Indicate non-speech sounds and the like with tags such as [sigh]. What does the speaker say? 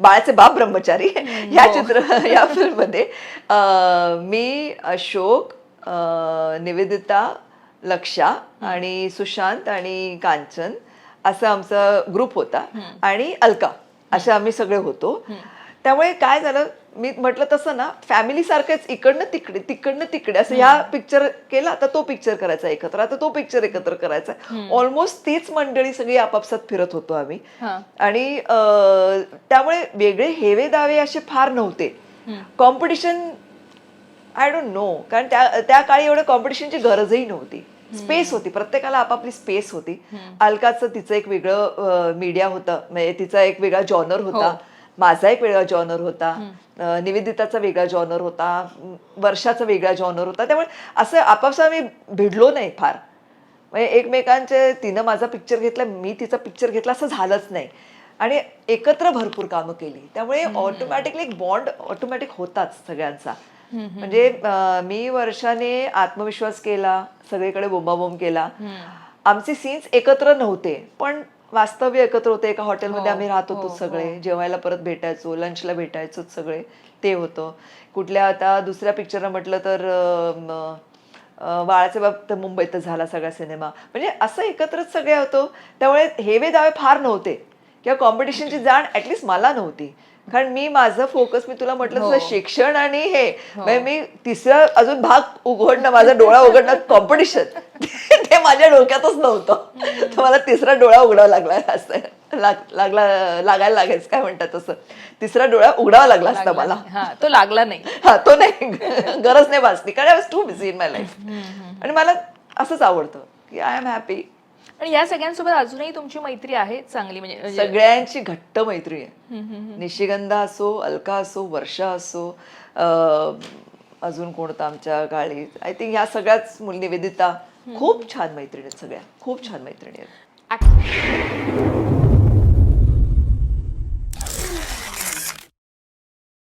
बाळाचे बाप ब्रह्मचारी या चित्र या फिल्ममध्ये. मी अशोक निवेदिता लक्षा आणि सुशांत आणि कांचन असं आमचा ग्रुप होता. आणि अलका असे आम्ही सगळे होतो. त्यामुळे काय झालं मी म्हटलं तसं ना फॅमिली सारखंच इकडनं तिकडे तिकडनं तिकडे असं ह्या पिक्चर केला आता तो पिक्चर करायचा एकत्र आता तो पिक्चर एकत्र करायचा. ऑलमोस्ट तीच मंडळी सगळी आपापसात फिरत होतो आम्ही. हा. आणि त्यामुळे वेगळे हेवे दावे असे फार नव्हते. कॉम्पिटिशन आय डोंट नो कारण त्या त्या काळी एवढं कॉम्पिटिशनची गरजही नव्हती. स्पेस होती प्रत्येकाला आपापली स्पेस होती. अलकाचं तिचं एक वेगळं मीडिया होतं म्हणजे तिचा एक वेगळा जॉनर होता. माझा एक वेगळा जॉनर होता. निवेदिताचा वेगळा जॉनर होता. वर्षाचा वेगळा जॉनर होता. त्यामुळे असं आपापसात आम्ही भिडलो नाही फार. म्हणजे एकमेकांचे तिनं माझा पिक्चर घेतला मी तिचा पिक्चर घेतला असं झालंच नाही. आणि एकत्र भरपूर कामं केली. त्यामुळे ऑटोमॅटिकली एक बॉन्ड ऑटोमॅटिक होताच सगळ्यांचा. म्हणजे मी वर्षाने आत्मविश्वास केला सगळीकडे बोंबाबोंब केला. आमचे सीन्स एकत्र नव्हते. पण वास्तव्य एकत्र होते एका हॉटेलमध्ये आम्ही राहत होतो सगळे. जेवायला परत भेटायचो लंचला भेटायचो सगळे. ते होतं. कुठल्या आता दुसऱ्या पिक्चरला म्हटलं तर बाळाचे बाप तर मुंबईतच झाला सगळा सिनेमा म्हणजे असं एकत्रच सगळे होतो. त्यामुळे हेवे दावे फार नव्हते. किंवा कॉम्पिटिशनची [laughs] जाण ऍटलिस्ट मला नव्हती. कारण मी माझं फोकस मी तुला म्हटलं तसं शिक्षण आणि हे. म्हणजे मी तिसरा अजून भाग उघडणं माझा डोळा उघडणं कॉम्पिटिशन [laughs] ते माझ्या डोक्यातच नव्हतं. तर मला तिसरा डोळा उघडावा लागला असं. लाग- लागला लागायला लागायचं काय म्हणतात तसं. तिसरा डोळा उघडावा लागला असता मला. हा तो लागला नाही. हा तो नाही. गरज नाही भासली. कारण I was too busy in my life आणि मला असंच आवडतं की आय एम हॅपी आणि या सगळ्यांसोबत अजूनही तुमची मैत्री आहे चांगली म्हणजे म्हणजे- सगळ्यांची घट्ट मैत्री आहे. निशिगंधा असो अलका असो वर्षा असो अजून कोणतं आमच्या काळी आय थिंक ह्या सगळ्याच मुली निवेदिता खूप छान मैत्रिणी आहेत सगळ्या. खूप छान मैत्रिणी आहेत.